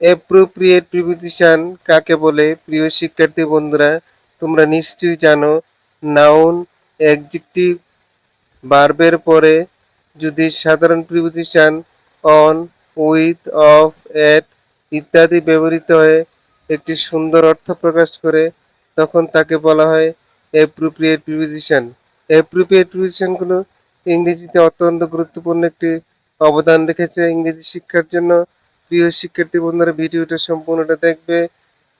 Appropriate preposition কাকে বলে? প্রিয় শিক্ষার্থী বন্ধুরা, তোমরা নিশ্চয়ই জানো নাউন অ্যাডজেক্টিভ বার্বের পরে যদি সাধারণ preposition on with of at ইত্যাদি ব্যবহৃত হয়ে একটি সুন্দর অর্থ প্রকাশ করে, তখন তাকে বলা হয় অ্যাপ্রোপ্রিয়েট প্রিপোজিশন অ্যাপ্রোপ্রিয়েট প্রিপোজিশনগুলো ইংরেজিতে অত্যন্ত গুরুত্বপূর্ণ একটি অবদান রেখেছে ইংরেজি শিক্ষার জন্য। প্রিয় শিক্ষার্থী বন্ধুরা, ভিডিওটা সম্পূর্ণটা দেখবে।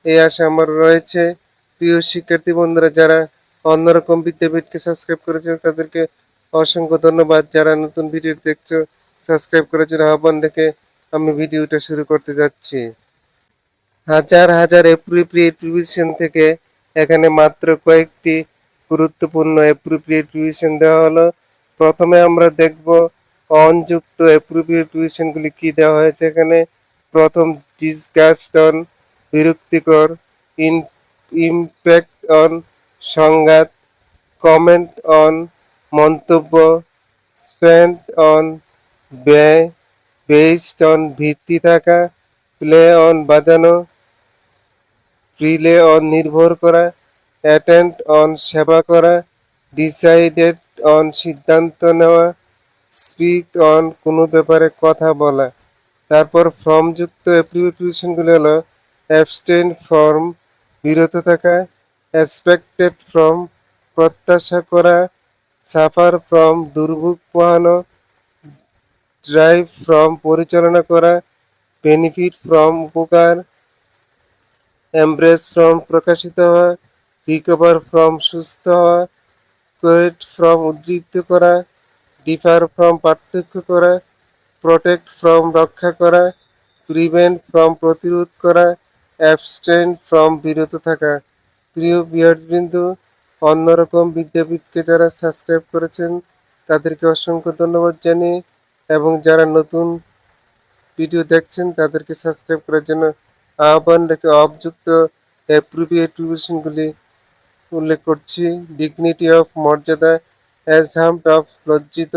এই আশা আমার রয়েছে। প্রিয় শিক্ষার্থী বন্ধুরা, যারা অন্যরকম বিদ্যাপীঠকে সাবস্ক্রাইব করেছে তাদেরকে অসংখ্য ধন্যবাদ। যারা নতুন ভিডিও দেখছ সাবস্ক্রাইব করার জন্য আহ্বান রেখে আমি ভিডিওটা শুরু করতে যাচ্ছি। হাজার হাজার অ্যাপ্রোপ্রিয়েট প্রিভিশন থেকে এখানে মাত্র কয়েকটি গুরুত্বপূর্ণ অ্যাপ্রোপ্রিয়েট প্রিভিশন দেওয়া হলো। প্রথমে আমরা দেখব অনযুক্ত অ্যাপ্রোপ্রিয়েট প্রিভিশনগুলি কি দেওয়া হয়েছে এখানে। প্রথম অন বিরক্তিকর ইন ইমপ্যাক্ট অন সংঘাত কমেন্ট অন মন্তব্য স্পেন্ড অন ব্যয় বেসড অন ভিত্তি থাকা প্লে অন বাজানো প্রিলে অন নির্ভর করা অ্যাটেন্ড অন সেবা করা ডিসাইডেড অন সিদ্ধান্ত নেওয়া স্পিক অন কোনো ব্যাপারে কথা বলা। তারপর ফর্ম যুক্ত অ্যাপ্লিকেশনগুলো হলো অ্যাবস্টেন ফর্ম বিরত থাকা এক্সপেক্টেড ফ্রম প্রত্যাশা করা সাফার ফ্রম দুর্ভোগ পোহানো ড্রাইভ ফ্রম পরিচালনা করা বেনিফিট ফ্রম উপকার এমব্রেস ফ্রম প্রকাশিত হওয়া রিকভার ফ্রম সুস্থ হওয়া কোয়েট ফ্রম উজ্জীবিত করা ডিফার ফ্রম পার্থক্য করা প্রোটেক্ট ফ্রম রক্ষা করা প্রিভেন্ট ফ্রম প্রতিরোধ করা অ্যাবস্টেন ফ্রম বিরত থাকা। প্রিয় বিয়ার্স বিন্দু অন্যরকম বিদ্যাপীঠকে যারা সাবস্ক্রাইব করেছেন, তাদেরকে অসংখ্য ধন্যবাদ জানিয়ে এবং যারা নতুন ভিডিও দেখছেন, তাদেরকে সাবস্ক্রাইব করার জন্য আহ্বান রেখে অবযুক্ত অ্যাপ্রোপ্রিয়েট প্রিভিশনগুলি উল্লেখ করছি। ডিগনিটি অফ মর্যাদা অ্যাজহাম্পড অফ লজ্জিত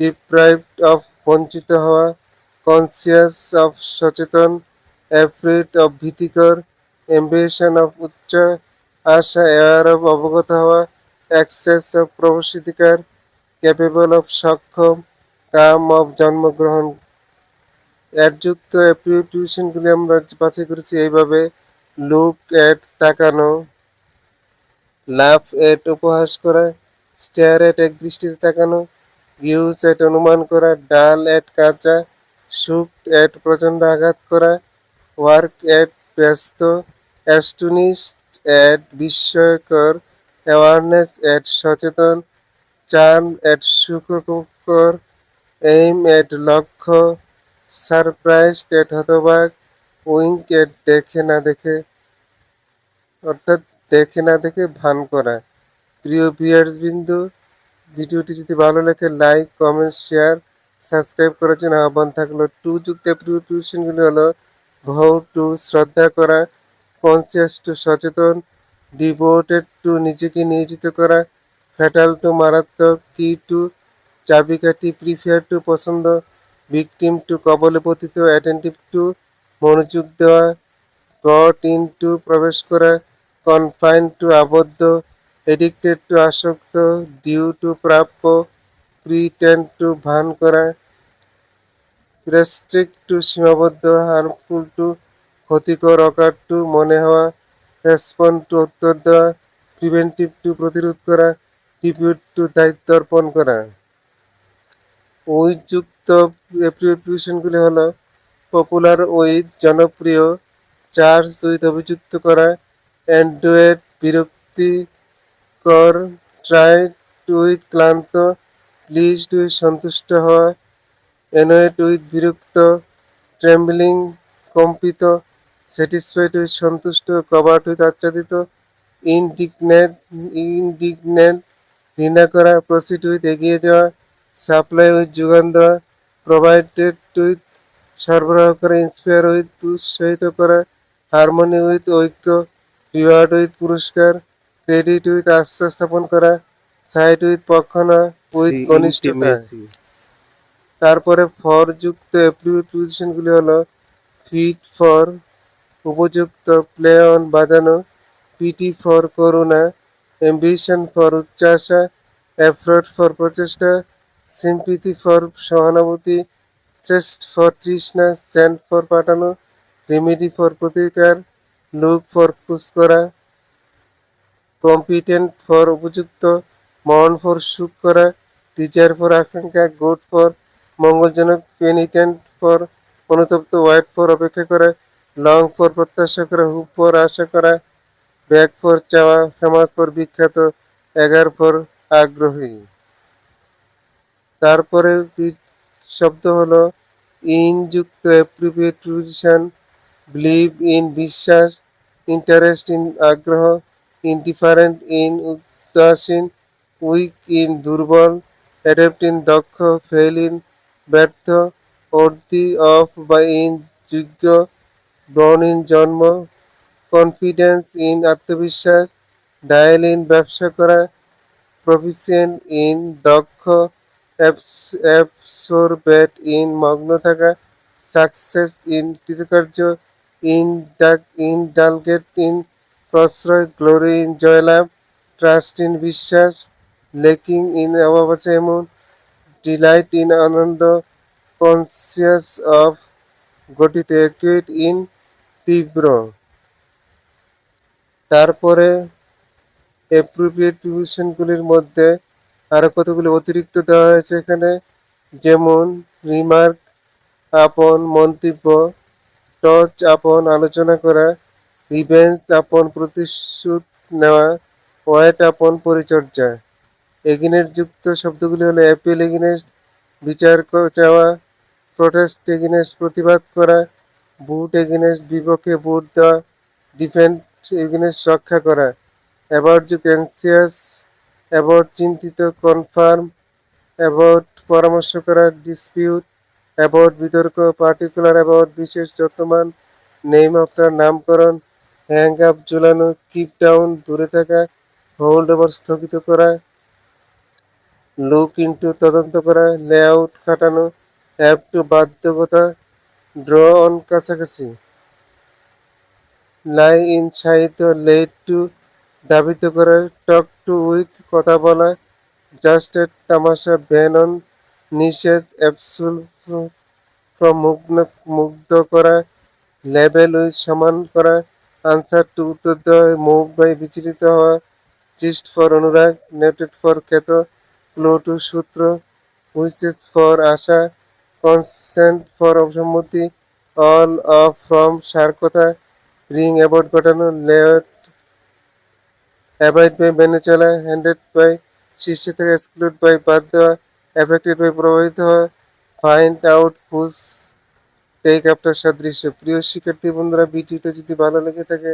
ডিপ্রাইভড অফ বঞ্চিত হওয়া কনসিয়াস অফ সচেতন অ্যাফ্রেড অফ ভীতিকর এম্বিশন অফ উচ্চ আশা এয়ার অফ অবগত হওয়া অ্যাক্সেস অফ প্রবেশাধিকার ক্যাপেবল অফ সক্ষম কাম অফ জন্মগ্রহণ। অ্যাডযুক্ত অ্যাপ্রিটিউশনগুলি আমরা বাছাই করেছি এইভাবে। লুক এট তাকানো। লাভ এট উপহাস করা। স্টেয়ার এট এক দৃষ্টিতে তাকানো। গিউজ এট অনুমান করা, ডাল এট কাঁচা সুখ এট প্রচণ্ড আঘাত করা, ওয়ার্ক এট ব্যস্ত, অ্যাস্টুনিস্ট এট বিস্ময়কর, অ্যাওয়ারনেস এট সচেতন, চার্ম এট সুখকর, এইম এট লক্ষ্য সারপ্রাইজ এট হতবাক, উইঙ্ক এট দেখে না দেখে, অর্থাৎ দেখে না দেখে ভান করা। প্রিয় ভিউয়ার্স বিন্দু ভিডিওটি যদি ভালো লাগে লাইক কমেন্ট শেয়ার সাবস্ক্রাইব করার জন্য আহ্বান থাকল। টু যুক্ত প্রিপারেশনগুলি হলো ভৌ টু শ্রদ্ধা করা কনসিয়াস টু সচেতন ডিভোটেড টু নিজেকে নিয়োজিত করা ফ্যাটাল টু মারাত্মক কি টু চাবিকাঠি প্রিফেয়ার টু পছন্দ ভিকটিম টু কবলে পতিত অ্যাটেন্টিভ টু মনোযোগ দেওয়া গট ইন টু প্রবেশ করা কনফাইন টু আবদ্ধ এডিক্টেড টু আসক্ত ডিউ টু প্রাপ্য প্রিটেন্ড টু ভান করা রেস্ট্রিক্ট টু সীমাবদ্ধ হার্মফুল টু ক্ষতিকর, অকার টু মনে হওয়া রেসপন্ড টু উত্তর দেওয়া প্রিভেন্টিভ টু প্রতিরোধ করা ডিপিউট টু দায়িত্ব অর্পণ করা। উইথযুক্ত অ্যাপ্রিপিউশনগুলি হলো পপুলার উইথ জনপ্রিয় চার্জ উইথ অভিযুক্ত করা অ্যান্ড্রয়েড বিরক্তিকর ট্রাই উইথ ক্লান্ত, প্লিজ উইথ সন্তুষ্ট হওয়া অ্যানোয়েড উইথ বিরক্ত, ট্রেম্বলিং, কম্পিত স্যাটিসফাইড উইথ সন্তুষ্ট কভার্ট উইথ আচ্ছাদিত, ইনডিগনেট ইনডিগনেন্ট ঘৃণা করা, প্রসিড উইথ এগিয়ে যাওয়া, সাপ্লাই উইথ যোগান দেওয়া, প্রোভাইডেড উইথ সরবরাহ করা, ইন্সপায়ার উইথ উৎসাহিত করা, হারমোনি উইথ ঐক্য, রিওয়ার্ড উইথ পুরস্কার ক্রেডিট উইথ আস্থা স্থাপন করা সাইড উইথ পক্ষ না উইথ ঘনিষ্ঠতা তারপরে ফর যুক্ত অ্যাপ্লিকেশনগুলি হলো ফিট ফর উপযুক্ত প্লে অন বাজানো পিটি ফর করুণা অ্যাম্বিশন ফর উচ্চাসা এফ্রট ফর প্রচেষ্টা সিম্পিতি ফর সহানুভূতি চেস্ট ফর তৃষ্ণা স্যান্ড ফর পাঠানো রেমেডি ফর প্রতিকার লুক ফর খুশ করা কম্পিটেন্ট ফর উপযুক্ত, মন ফর সুখ করা টিচার ফর আকাঙ্ক্ষা গুড ফর মঙ্গলজনক পেনিটেন্ট ফর অনুতপ্ত হোয়াইট ফর অপেক্ষা করা লং ফর প্রত্যাশা করা হুপ ফর আশা করা ব্যাক ফর চাওয়া ফেমাস ফর বিখ্যাত এগার ফর আগ্রহী। তারপরে শব্দ হলো ইন যুক্ত অ্যাপ্রিপিয়েট পজিশন বিলিভ ইন বিশ্বাস ইন্টারেস্ট ইন আগ্রহ ইনডিফারেন্ট ইন উদাসীন উইক ইন দুর্বল অ্যাডাপ্ট ইন দক্ষ ফেল ইন ব্যর্থ অর্দি অফ বা ইন যোগ্য বর্ন ইন জন্ম কনফিডেন্স ইন আত্মবিশ্বাস ডায়াল ইন ব্যবসা করা প্রফিসিয়েন্ট ইন দক্ষ অ্যাবসোরবেট ইন মগ্ন থাকা সাকসেস ইন কৃতকার্য ইন ডাক ইন ডালগেট ইন প্রশ্রয় গ্লোরি ইন জয়লাভ, ট্রাস্ট ইন বিশ্বাস, লেকিং ইন আছে এমন, ডিলাইট ইন আনন্দ, কনসিয়াস অফ গঠিত একুইট ইন তীব্র। তারপরে অ্যাপ্রোপ্রিয়েট প্রিভিশনগুলির মধ্যে আরও কতগুলি অতিরিক্ত দেওয়া হয়েছে এখানে? যেমন রিমার্ক আপন, মন্তব্য টচ আপন, আলোচনা করা রিভেঞ্জ আপন প্রতিশোধ নেওয়া ওয়েট আপন পরিচর্যা। এগিনেস্ট যুক্ত শব্দগুলি হলো অ্যাপিল এগিনেস্ট বিচার চাওয়া, প্রোটেস্ট এগিনেস্ট প্রতিবাদ করা, বুট এগিনেস্ট বিপক্ষে বুট দেওয়া, ডিফেন্ড এগিনেস্ট রক্ষা করা, অ্যাবাউট যুক্ত অ্যাংসিয়াস অ্যাবাউট চিন্তিত, কনফার্ম, অ্যাবাউট পরামর্শ করা, ডিসপিউট, অ্যাবাউট বিতর্ক, পার্টিকুলার, অ্যাবাউট বিশেষ যত্নমান নেম আপনার নামকরণ হ্যাং আপ ঝুলানো কিপ ডাউন দূরে থাকা হোল্ড ওভার স্থগিত করা লুক ইনটু তদন্ত করা লেআউট খাটানো অ্যাপ টু বাধ্যকতা ড্র অন কাছাকাছি লাই ইন সাহিত্য লেট টু দাবিত করা টক টু উইথ কথা বলা জাস্ট এট তামাশা ব্যান অন নিষেধ অ্যাপসুল মুগ্ধ করা লেভেল উইথ সমান করা আনসার টু উত্তর দেওয়া হয় মুভ বাই বিচলিত হওয়া চিস্ট ফর অনুরাগ নেটেড ফর খ্যাত ক্লো টু সূত্র হুইচেস ফর আশা কনসেন্ট ফর অসম্মতি অল অফ ফ্রম সার কথা রিং অ্যাবাউট ঘটানো লেট অ্যাভয়েড বাই মেনে চলা হ্যান্ডেড বাই শীর্ষ থেকে এক্সক্লুড বাই বাদ দেওয়া অ্যাফেক্টেড বাই প্রভাবিত হওয়া find out whose take after সাদৃশ্য। প্রিয় শিক্ষার্থী বন্ধুরা, ভিডিওটা যদি ভালো লেগে থাকে,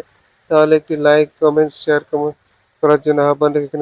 তাহলে একটি লাইক কমেন্ট শেয়ার কমেন্ট করার জন্য আহ্বান রেখে